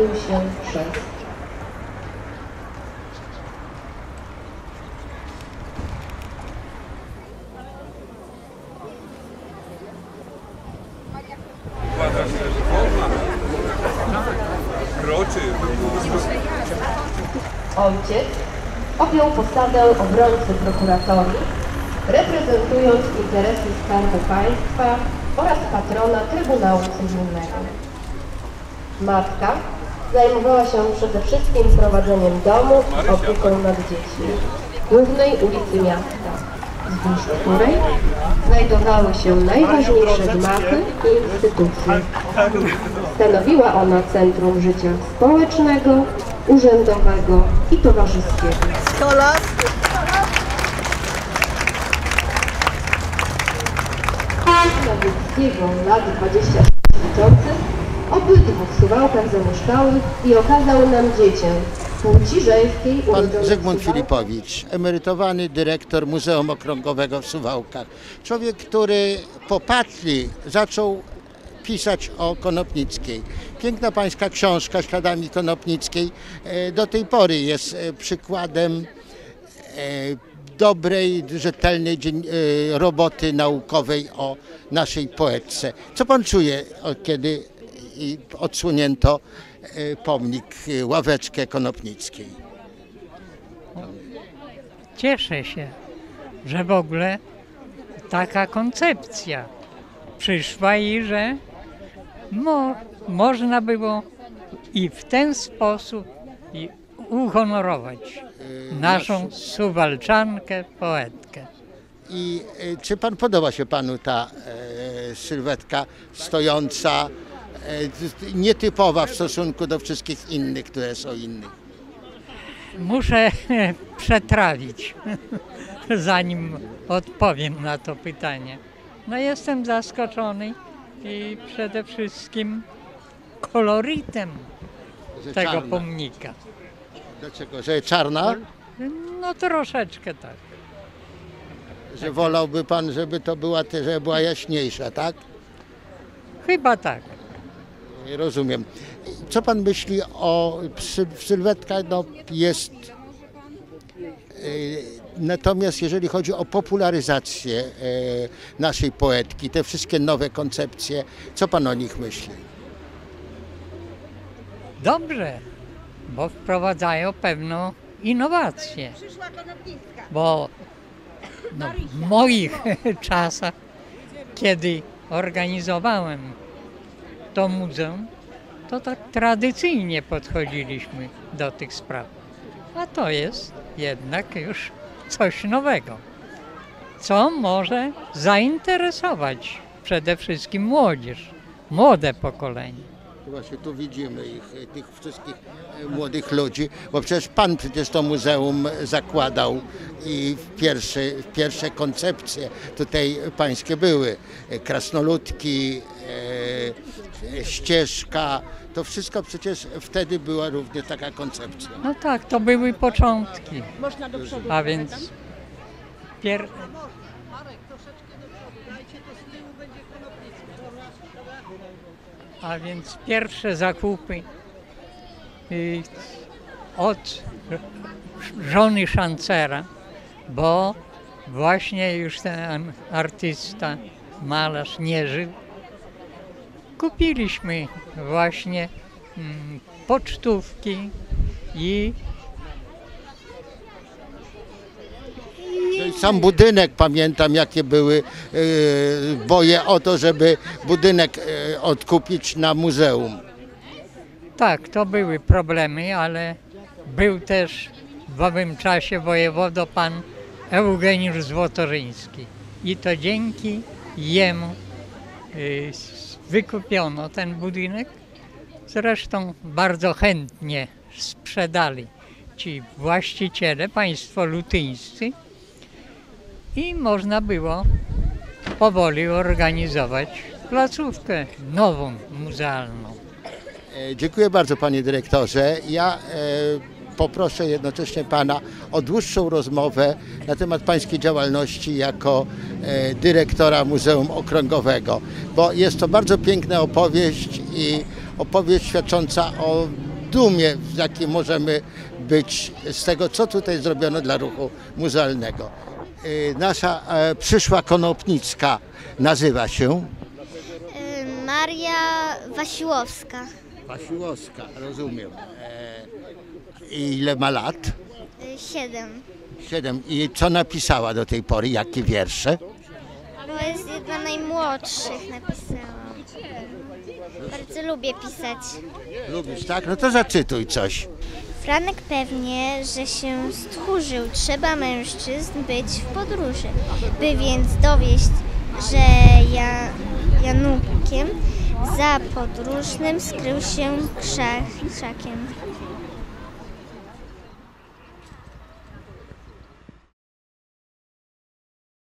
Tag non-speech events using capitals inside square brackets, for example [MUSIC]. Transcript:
odbył się chrzest. Ojciec objął posadę obrońcy prokuratorii, reprezentując interesy Skarbu Państwa oraz patrona Trybunału Cywilnego. Matka zajmowała się przede wszystkim prowadzeniem domu opieką nad dziećmi głównej ulicy miasta, wzdłuż której znajdowały się najważniejsze gmachy i instytucje. Stanowiła ona centrum życia społecznego, urzędowego i towarzyskiego. Nowickiego lat 26 liczących obydwu w Suwałkach zamieszkałych i okazał nam dziecię płci żeńskiej Pan Zygmunt. Filipowicz, emerytowany dyrektor Muzeum Okrągowego w Suwałkach. Człowiek, który po Patli zaczął pisać o Konopnickiej. Piękna pańska książka Śladami Konopnickiej e, do tej pory jest e, przykładem e, dobrej, rzetelnej roboty naukowej o naszej poetce. Co pan czuje, kiedy i odsłonięto e, pomnik, e, ławeczkę Konopnickiej? Cieszę się, że w ogóle taka koncepcja przyszła i że mo, można było i w ten sposób i uhonorować naszą suwalczankę, poetkę. I e, czy pan podoba się panu ta e, sylwetka stojąca, e, nietypowa w stosunku do wszystkich innych, które są inne? Muszę [LAUGHS] przetrawić, [LAUGHS] zanim odpowiem na to pytanie. No jestem zaskoczony i przede wszystkim kolorytem Że tego czarna. pomnika. Dlaczego? Że czarna? No troszeczkę tak. Że wolałby pan, żeby to była, żeby była jaśniejsza, tak? Chyba tak. Rozumiem. Co pan myśli o sylwetka? No jest. e, Natomiast jeżeli chodzi o popularyzację e, naszej poetki, te wszystkie nowe koncepcje, co pan o nich myśli? Dobrze, bo wprowadzają pewną innowację. Bo no, w moich [LAUGHS] czasach, kiedy organizowałem to muzeum, to tak tradycyjnie podchodziliśmy do tych spraw. A to jest jednak już coś nowego, co może zainteresować przede wszystkim młodzież, młode pokolenie. Właśnie tu widzimy ich, tych wszystkich e, młodych ludzi, bo przecież pan przecież to muzeum zakładał i pierwsze, pierwsze koncepcje tutaj pańskie były. E, Krasnoludki, e, ścieżka, to wszystko przecież wtedy była również taka koncepcja. No tak, to były początki. A więc pier... A więc pierwsze zakupy y, od żony szancera, bo właśnie już ten artysta, malarz nie żył. Kupiliśmy właśnie mm, pocztówki i No i Sam budynek pamiętam jakie były e, boje o to, żeby budynek e, odkupić na muzeum. Tak, to były problemy, ale był też w owym czasie wojewodo pan Eugeniusz Złotorzyński. I to dzięki jemu y, wykupiono ten budynek. Zresztą bardzo chętnie sprzedali ci właściciele, państwo lutyńscy i można było powoli organizować placówkę nową, muzealną. E, Dziękuję bardzo panie dyrektorze. Ja e, poproszę jednocześnie pana o dłuższą rozmowę na temat pańskiej działalności jako e, dyrektora Muzeum Okrągowego, bo jest to bardzo piękna opowieść i opowieść świadcząca o dumie, w jakiej możemy być z tego, co tutaj zrobiono dla ruchu muzealnego. Y, Nasza e, przyszła konopnicka nazywa się Maria Wasiłowska, Wasiłowska, rozumiem. Ile ma lat? 7. Siedem. I co napisała do tej pory? Jakie wiersze? To jest jedna najmłodszych, napisałam. Bardzo lubię pisać. Lubisz, tak? No to zacytuj coś. Franek pewnie, że się stchórzył. Trzeba mężczyzn być w podróży, by więc dowieść, że ja, Janukiem za podróżnym skrył się krzak, krzakiem.